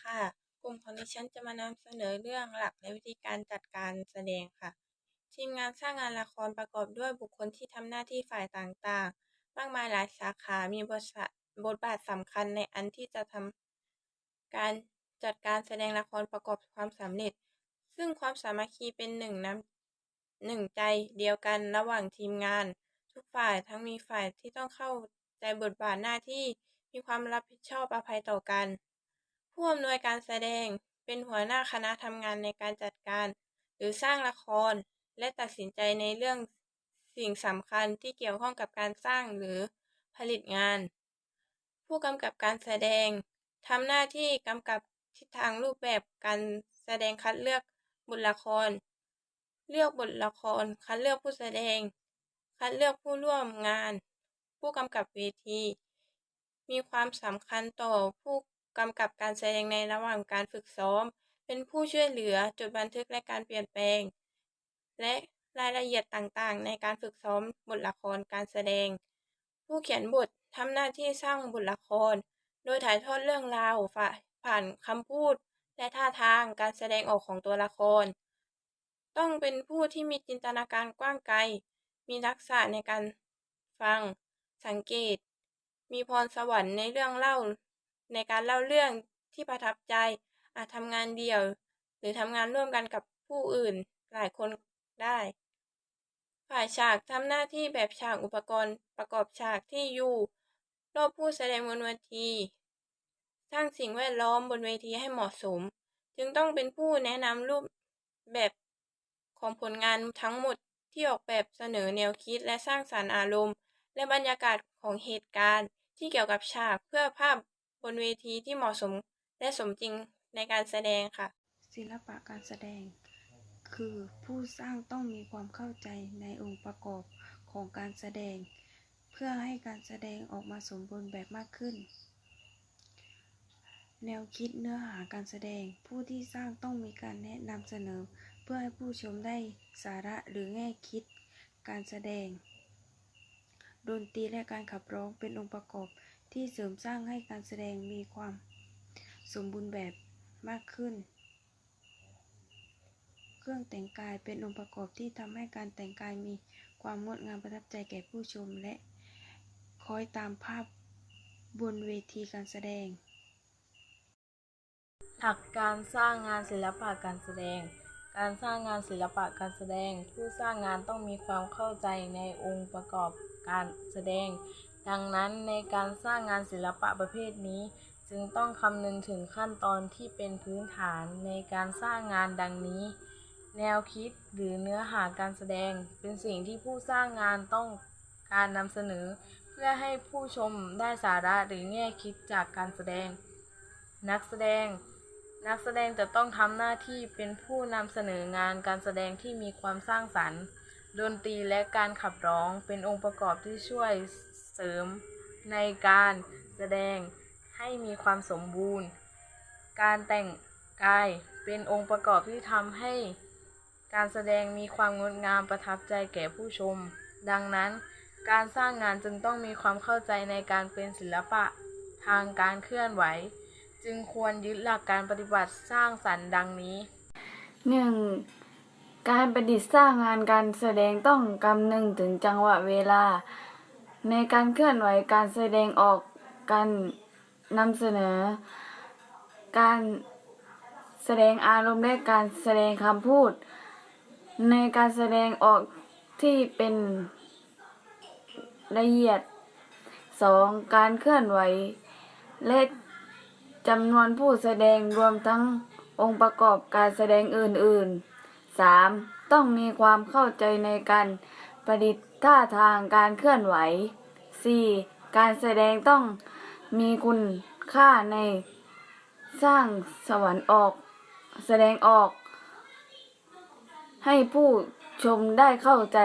ค่ะ กลุ่มของดิฉันจะมานำเสนอเรื่องหลักและวิธีการจัดการแสดงค่ะ ทีมงานสร้างงานละครประกอบด้วยบุคคลที่ทำหน้าที่ฝ่ายต่างๆ มากมายหลายสาขา มีบทบทบาทสำคัญในอันที่จะทำการจัดการแสดงละครประกอบความสำเร็จ ซึ่งความสามัคคีเป็นหนึ่งน้ำหนึ่งใจเดียวกันระหว่างทีมงาน ทุกฝ่ายทั้งมีฝ่ายที่ต้องเข้าใจบทบาทหน้าที่มีความรับผิดชอบอภัยต่อกัน ผู้อำนวยการแสดงเป็นหัวหน้าคณะทำงานในการจัดการ หรือสร้างละคร และตัดสินใจในเรื่องสิ่งสำคัญที่เกี่ยวข้องกับการสร้างหรือผลิตงาน ผู้กำกับการแสดงทำหน้าที่กำกับทิศทางรูปแบบการแสดงคัดเลือกบทละคร เลือกบทละคร คัดเลือกผู้แสดง คัดเลือกผู้ร่วมงาน ผู้กำกับเวที มีความสำคัญต่อผู้ กำกับการแสดงในระหว่างการฝึกซ้อม เป็นผู้ช่วยเหลือจดบันทึกและการเปลี่ยนแปลง และรายละเอียดต่างๆ ในการฝึกซ้อมบทละครการแสดง ผู้เขียนบททำหน้าที่สร้างบทละคร โดยถ่ายทอดเรื่องราวฝ่าผ่านคำพูด และท่าทางการแสดงออกของตัวละคร ต้องเป็นผู้ที่มีจินตนาการกว้างไกล มีทักษะในการฟัง สังเกต มีพรสวรรค์ในเรื่องเล่า ในการเล่าเรื่องที่ประทับใจ อาจทำงานเดี่ยว หรือทำงานร่วมกันกับผู้อื่นหลายคนได้ ฝ่ายฉากทำหน้าที่แบบฉากอุปกรณ์ ประกอบฉากที่อยู่รอบผู้แสดงบนเวที สร้างสิ่งแวดล้อมบนเวทีให้เหมาะสม จึงต้องเป็นผู้แนะนำรูปแบบของผลงานทั้งหมดที่ออกแบบเสนอแนวคิดและสร้างสรรค์อารมณ์ และบรรยากาศของเหตุการณ์ที่เกี่ยวกับฉากเพื่อภาพ บนเวทีที่เหมาะสมและสมจริงในการแสดงค่ะ ศิลปะการแสดง คือผู้สร้างต้องมีความเข้าใจในองค์ประกอบของการแสดง เพื่อให้การแสดงออกมาสมบูรณ์แบบมากขึ้น แนวคิดเนื้อหาการแสดง ผู้ที่สร้างต้องมีการแนะนำเสนอ เพื่อให้ผู้ชมได้สาระหรือแง่คิดการแสดง ดนตรีและการขับร้องเป็นองค์ประกอบ ที่เสริมสร้างให้การแสดงมีความสมบูรณ์แบบมากขึ้น เครื่องแต่งกายเป็นองค์ประกอบที่ทำให้การแต่งกายมีความงดงามประทับใจแก่ผู้ชมและคอยตามภาพบนเวทีการแสดง หลักการสร้างงานศิลปะการแสดง การสร้างงานศิลปะการแสดง ผู้สร้างงานต้องมีความเข้าใจในองค์ประกอบการแสดง ดังนั้นในการสร้างงานศิลปะประเภทนี้ จึงต้องคำนึงถึงขั้นตอนที่เป็นพื้นฐานในการสร้างงานดังนี้ แนวคิดหรือเนื้อหาการแสดง เป็นสิ่งที่ผู้สร้างงานต้องการนำเสนอ เพื่อให้ผู้ชมได้สาระหรือแง่คิดจากการแสดง นักแสดง นักแสดงจะต้องทำหน้าที่เป็นผู้นำเสนองานการแสดงที่มีความสร้างสรรค์ดนตรีและการขับร้องเป็นองค์ประกอบที่ช่วย เสริมในการแสดงให้มีความสมบูรณ์ การแต่งกายเป็นองค์ประกอบที่ทำให้การแสดงมีความงดงามประทับใจแก่ผู้ชม ดังนั้น การสร้างงานจึงต้องมีความเข้าใจในการเป็นศิลปะทางการเคลื่อนไหว จึงควรยึดหลักการปฏิบัติสร้างสรรค์ดังนี้หนึ่งการประดิษฐ์สร้างงานการแสดงต้องคำนึงถึงจังหวะเวลา ในการเคลื่อนไหวการแสดงออกการนำเสนอ การแสดงอารมณ์และการแสดงคำพูด ในการแสดงออกที่เป็นละเอียด 2. การเคลื่อนไหว และจำนวนผู้แสดงรวมทั้งองค์ประกอบการแสดงอื่นๆ 3. ต้องมีความเข้าใจในการ ประดิษฐ์ท่าทางการเคลื่อนไหว 4. การแสดงต้องมีคุณค่าในสร้างสวรรค์ออก แสดงออก ให้ผู้ชมได้เข้าใจ